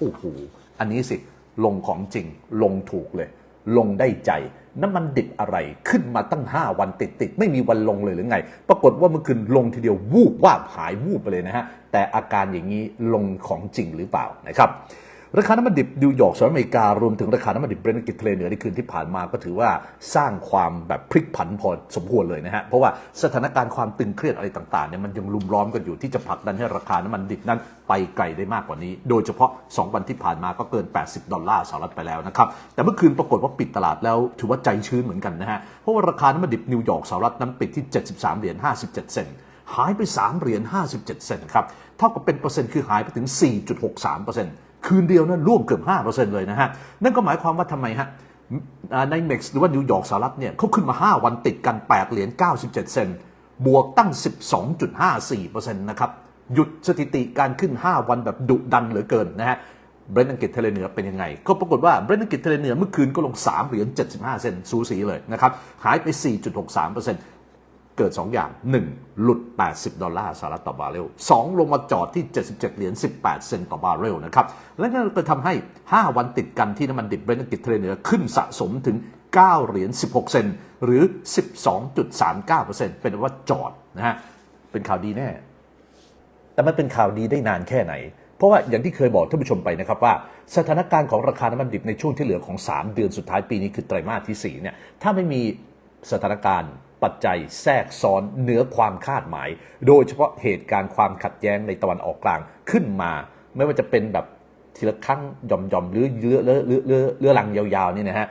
โอ้โหอันนี้สิลงของจริงลงถูกเลย ลงได้ใจ น้ำมันดิบอะไรขึ้นมาตั้ง 5 วันติดติดไม่มีวันลงเลยหรือไง ปรากฏว่าเมื่อคืนลงทีเดียววูบว่าบหายวูบไปเลยนะฮะ แต่อาการอย่างนี้ลงของจริงหรือเปล่านะครับ ราคาน้ำมันดิบนิวยอร์กสหรัฐอเมริการวมถึงราคาน้ำมันดิบเบรนท์กิทะเลเหนือในคืนที่ผ่านมาก็ถือว่าสร้างความแบบพลิกผันพอสมควรเลยนะฮะ เพราะว่าสถานการณ์ความตึงเครียดอะไรต่างๆเนี่ยมันยังลุมล้อมกันอยู่ที่จะผลักดันให้ราคาน้ำมันดิบนั้นไปไกลได้มากกว่านี้ โดยเฉพาะ 2 วันที่ผ่านมาก็เกิน 80 ดอลลาร์สหรัฐไปแล้วนะครับ แต่เมื่อคืนปรากฏว่าปิดตลาดแล้วถือว่าใจชื้นเหมือนกันนะฮะ เพราะว่าราคาน้ำมันดิบนิวยอร์กสหรัฐนั้นปิดที่ 73 เหรียญ 57 เซนต์หายไป 3 เหรียญ 57 เซนต์ครับ เท่ากับเป็นเปอร์เซ็นต์คือหายไปถึง 4.63เปอร์เซ็นต์ คืนเดียวนั้นร่วมเกือบ 5%เลยนะฮะ นั่นก็หมายความว่าทำไมฮะในเม็กซ์หรือว่านิวยอร์กสหรัฐเนี่ยเขาขึ้นมา 5 วันติดกัน 8 เหรียญ 97 เซนต์บวกตั้ง 12.54%นะครับ หยุดสถิติการขึ้น 5 วันแบบดุดันเหลือเกินนะฮะเบรนท์อังกฤษทะเลเหนือเป็นยังไง ก็ปรากฏว่าเบรนท์อังกฤษทะเลเหนือเมื่อคืนก็ลง 3 เหรียญ 75 เซนต์สูสีเลยนะครับ หายไป 4.63% เกิด 2 อย่าง 1. หลุด 80 ดอลลาร์สหรัฐต่อบาร์เรล 2. ลงมาจอดที่ 77 เหรียญ 18 เซนต์ต่อบาร์เรลนะครับ และนั่นก็ทำให้ 5 วันติดกันที่น้ำมันดิบเบรนท์อังกฤษทะเลเหนือขึ้นสะสมถึง 9 เหรียญ 16 เซนต์หรือ 12.39%เป็นว่าจอดนะฮะ เป็นข่าวดีแน่ แต่มันเป็นข่าวดีได้นานแค่ไหนเพราะว่าอย่างที่เคยบอกท่านผู้ชมไปนะครับว่า สถานการณ์ของราคาน้ำมันดิบในช่วงที่เหลือของ 3 เดือนสุดท้ายปีนี้คือไตรมาสที่4เนี่ยถ้าไม่มีสถานการณ์ ปัจจัยแทรกซ้อนเหนือความคาดหมาย โดยเฉพาะเหตุการณ์ความขัดแย้งในตะวันออกกลางขึ้นมา ไม่ว่าจะเป็นแบบทีละครั้งหย่อมๆหรือเลื้อเลื้อเลื้อเลือลือรังยาวๆนี่นะฮะ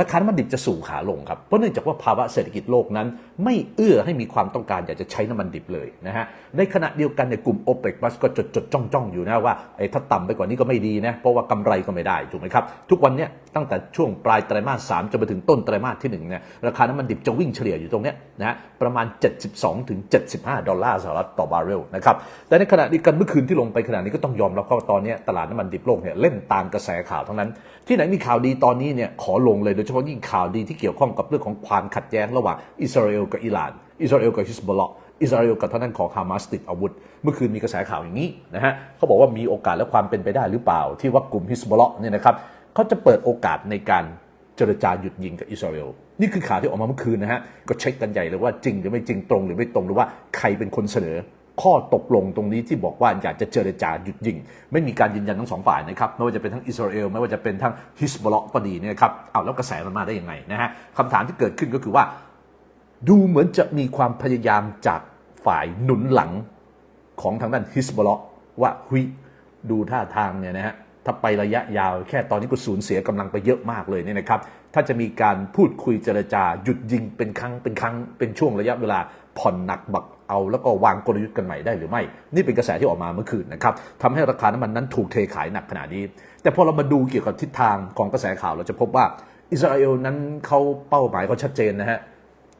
ราคาน้ำมันดิบจะสูงขาลงครับ เพราะเนื่องจากว่าภาวะเศรษฐกิจโลกนั้น ไม่เอื้อให้มีความต้องการอยากจะใช้น้ำมันดิบเลยนะฮะ ในขณะเดียวกันในกลุ่ม o p e c Plus ก็จดจดจ้องจ้องอยู่นะว่าไอ้ถ้าต่ำไปกว่านี้ก็ไม่ดีนะ เพราะว่ากำไรก็ไม่ได้ถูกไหมครับ ทุกวันเนี้ยตั้งแต่ช่วงปลายไตรมาสสามจนไปถึงต้นไตรมาสที่หนึ่งเนี่ยราคาน้ำมันดิบจะวิ่งเฉลี่ยอยู่ตรงเนี้ยนะประมาณ 72ถึง75 ดอลลาร์สหรัฐต่อบาร์เรลนะครับ แต่ในขณะเดียวกันเมื่อคืนที่ลงไปขนาดนี้ก็ต้องยอมรับว่าตอนนี้ตลาดน้ำมันดิบโลกเนี่ยเล่นตามกระแสข่าวทั้งนั้น ที่ไหนมีข่าวดีตอนนี้เนี่ยขอลงเลยโดยเฉพาะยิ่งข่าวดีที่เกี่ยวข้องกับเรื่องของความขัดแย้งระหว่างอิสราเอลกับอิหร่าน อิสราเอลกับฮิสบอลลาห์อิสราเอลกับท่างด้นของฮามาสติดอาวุธ เมื่อคืนมีกระแสข่าวอย่างนี้นะฮะเขาบอกว่ามีโอกาสและความเป็นไปได้หรือเปล่า ที่ว่ากลุ่มฮิสบอลลาห์เนี่ยนะครับเขาจะเปิดโอกาสในการเจรจาหยุดยิงกับอิสราเอลนี่คือข่าวที่ออกมาเมื่อคืนนะฮะก็เช็คกันใหญ่เลยว่าจริงหรือไม่จริงตรงหรือไม่ตรงหรือว่าใครเป็นคนเสนอ ข้อตกลงตรงนี้ที่บอกว่าอยากจะเจรจาหยุดยิง ไม่มีการยืนยันทั้งสองฝ่ายนะครับไม่ว่าจะเป็นทั้งอิสราเอลไม่ว่าจะเป็นทั้งฮิสบอลลาห์ก็ดีเนี่ยครับเอาแล้วกระแสมันมาได้ยังไงนะฮะคำถามที่เกิดขึ้นก็คือว่า ดูเหมือนจะมีความพยายามจากฝ่ายหนุนหลังของทางด้านฮิสบอลลาห์ว่าหุยดูท่าทางเนี่ยนะฮะถ้าไประยะยาวแค่ตอนนี้ก็สูญเสียกำลังไปเยอะมากเลยเนี่ยนะครับ ถ้าจะมีการพูดคุยเจรจาหยุดยิงเป็นครั้งเป็นครั้งเป็นช่วงระยะเวลาผ่อนหนักบัก เอาแล้วก็วางกลยุทธ์กันใหม่ได้หรือไม่ นี่เป็นกระแสที่ออกมาเมื่อคืนนะครับทำให้ราคาน้ำมันนั้นถูกเทขายหนักขนาดนี้ แต่พอเรามาดูเกี่ยวกับทิศทางของกระแสข่าวเราจะพบว่าอิสราเอลนั้นเขาเป้าหมายเขาชัดเจนนะฮะ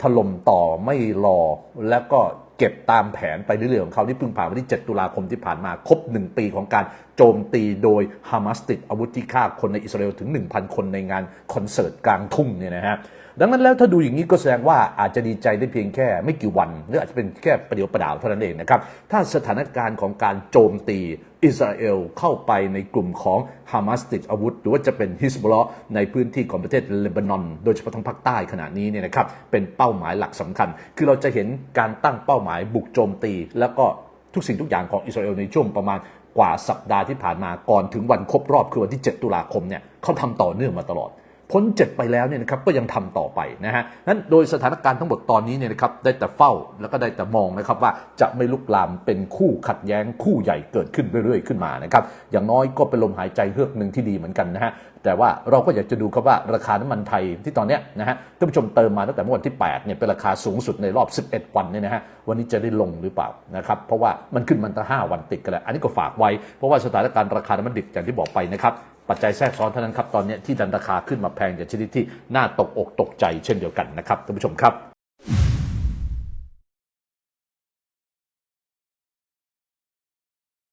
ถล่มต่อไม่รอแล้วก็เก็บตามแผนไปเรื่อยๆของเขาที่พึ่งผ่านวันที่ 7 ตุลาคมที่ผ่านมา ครบ 1 ปีของการโจมตีโดยฮามาสติดอาวุธที่ฆ่าคนในอิสราเอลถึง 1,000 คนในงานคอนเสิร์ตกลางทุ่งเนี่ยนะฮะดังนั้นแล้วถ้าดูอย่างนี้ก็แสดงว่าอาจจะดีใจได้เพียงแค่ไม่กี่วัน หรืออาจจะเป็นแค่ประเดี๋ยวประดาวเท่านั้นเองนะครับ ถ้าสถานการณ์ของการโจมตีอิสราเอลเข้าไปในกลุ่มของฮามาสติดอาวุธ หรือว่าจะเป็นฮิสบอลในพื้นที่ของประเทศเลบานอน โดยเฉพาะทางภาคใต้ขณะนี้เนี่ยนะครับเป็นเป้าหมายหลักสำคัญ คือเราจะเห็นการตั้งเป้าหมายบุกโจมตี แล้วก็ทุกสิ่งทุกอย่างของอิสราเอลในช่วงประมาณ กว่าสัปดาห์ที่ผ่านมาก่อนถึงวันครบรอบคือวันที่ 7 ตุลาคมเนี่ยเขาทำต่อเนื่องมาตลอด พ้นเจ็ดไปแล้วเนี่ยนะครับก็ยังทำต่อไปนะฮะนั้นโดยสถานการณ์ทั้งหมดตอนนี้เนี่ยนะครับได้แต่เฝ้าแล้วก็ได้แต่มองนะครับว่าจะไม่ลุกลามเป็นคู่ขัดแย้งคู่ใหญ่เกิดขึ้นเรื่อยๆขึ้นมานะครับอย่างน้อยก็เป็นลมหายใจเฮือกหนึ่งที่ดีเหมือนกันนะฮะแต่ว่าเราก็อยากจะดูครับว่าราคาน้ำมันไทยที่ตอนเนี้ยนะฮะท่านผู้ชมเติมมาตั้งแต่เมื่อวันที่8เนี่ยเป็นราคาสูงสุดในรอบ 11 วันเนี่ยนะฮะวันนี้จะได้ลงหรือเปล่านะครับเพราะว่ามันขึ้นมันตั้งห้าวันติดกันแล้วอันนี้ก็ฝากไว้เพราะว่าสถานการณ์ราคาน้ำมันดิบอย่างที่บอกไปนะครับ ปัจจัยแทรกซ้อนเท่านั้นครับตอนนี้ที่ดันราคาขึ้นมาแพงอย่างชนิดที่น่าตกอกตกใจเช่นเดียวกันนะครับท่านผู้ชมครับ